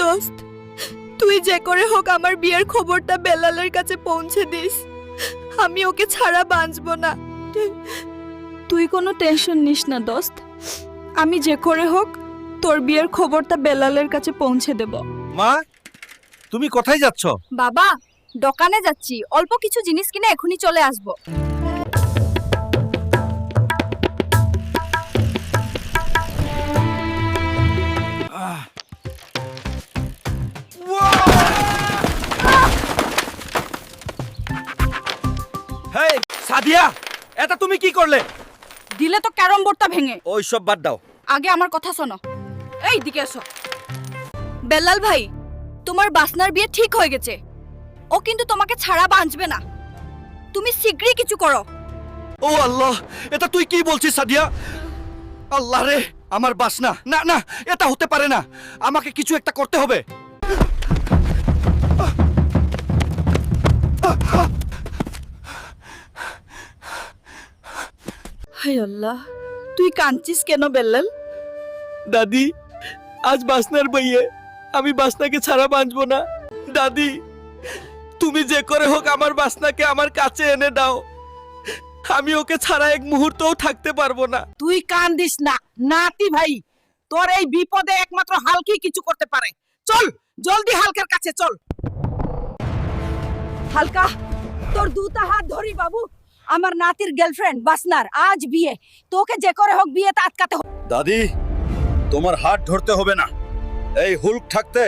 দোস্ত তুই যে করে হোক আমার বিয়ের খবরটা বেলালের কাছে পৌঁছে দিস। আমি ওকে ছাড়া বাঁচব না। তুই কোনো টেনশন নিস না দোস্ত। আমি যে করে হোক তোর বিয়ের খবরটা বেলালের কাছে পৌঁছে দেব। মা তুমি কোথায় যাচ্ছ? বাবা দোকানে যাচ্ছি। অল্প কিছু জিনিস কিনে এখনই চলে আসব। সাদিয়া এটা তুমি কি করলে? দিলে তো ক্যারম বোর্ডটা ভেঙে। ওই সব বাদ দাও। আগে আমার কথা শোনো। এই দিকে এসো। বেলাল ভাই তোমার বাসনার বিয়ে ঠিক হয়ে গেছে। ও কিন্তু তোমাকে ছাড়া বাঁচবে না। তুমি শীঘ্রই কিছু করো। ও আল্লাহ এটা তুই কি বলছিস সাদিয়া? আল্লাহ রে আমার বাসনা। না না এটা হতে পারে না। আমাকে কিছু একটা করতে হবে। হায় আল্লাহ তুই কাঁদছিস কেন বেলাল দাদি আজ বাসনার বইয়ে আমি বাসনাকে ছাড়া বাঁচবো না। দাদি তুমি যে করে হোক আমার বাসনাকে আমার কাছে এনে দাও। আমি ওকে ছাড়া এক মুহূর্তও থাকতে পারব না। তুই কান্দিস না নাতি ভাই তোর এই বিপদে একমাত্র হালকি কিছু করতে পারে। চল জলদি হালকার কাছে চল। হালকা তোর দুটা হাত ধরি বাবু। আমার নাতির গার্লফ্রেন্ড বাসনার আজ বিয়ে। তোকে যে করে হোক বিয়েতে আটকাতে হবে দাদি তোমার হাত ধরতে হবে না। এই হুলক থাকতে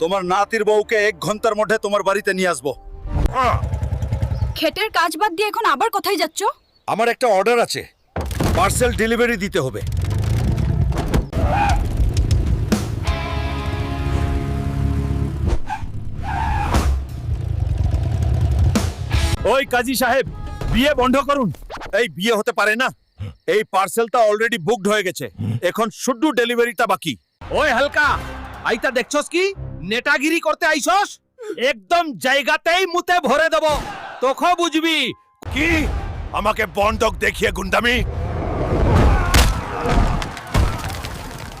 তোমার নাতির বউকে এক ঘণ্টার মধ্যে তোমার বাড়িতে নিয়ে আসব। খেটের কাজ বাদ দিয়ে এখন আবার কোথায় যাচ্ছ? আমার একটা অর্ডার আছে। পার্সেল ডেলিভারি দিতে হবে। ওই কাজী সাহেব বিয়ে বন্ধ করুন। এই বিয়ে হতে পারে না। এই পার্সেলটা অলরেডি বুকড হয়ে গেছে। এখন শুধু ডেলিভারিটা বাকি। ওই হালকা আইতা দেখছস কি? নেটাগিরি করতে আইছস? একদম জায়গাতেই মুতে ভরে দেব। তখন বুঝবি। কি? আমাকে বন্ধক দেখিয়ে গুন্ডামি?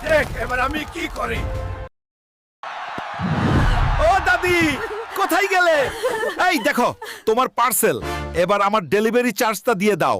দেখ এবার আমি কি করি? ও দাদি কোথায় গেলে? এই দেখো তোমার পার্সেল। এবার আমার ডেলিভারি চার্জটা দিয়ে দাও।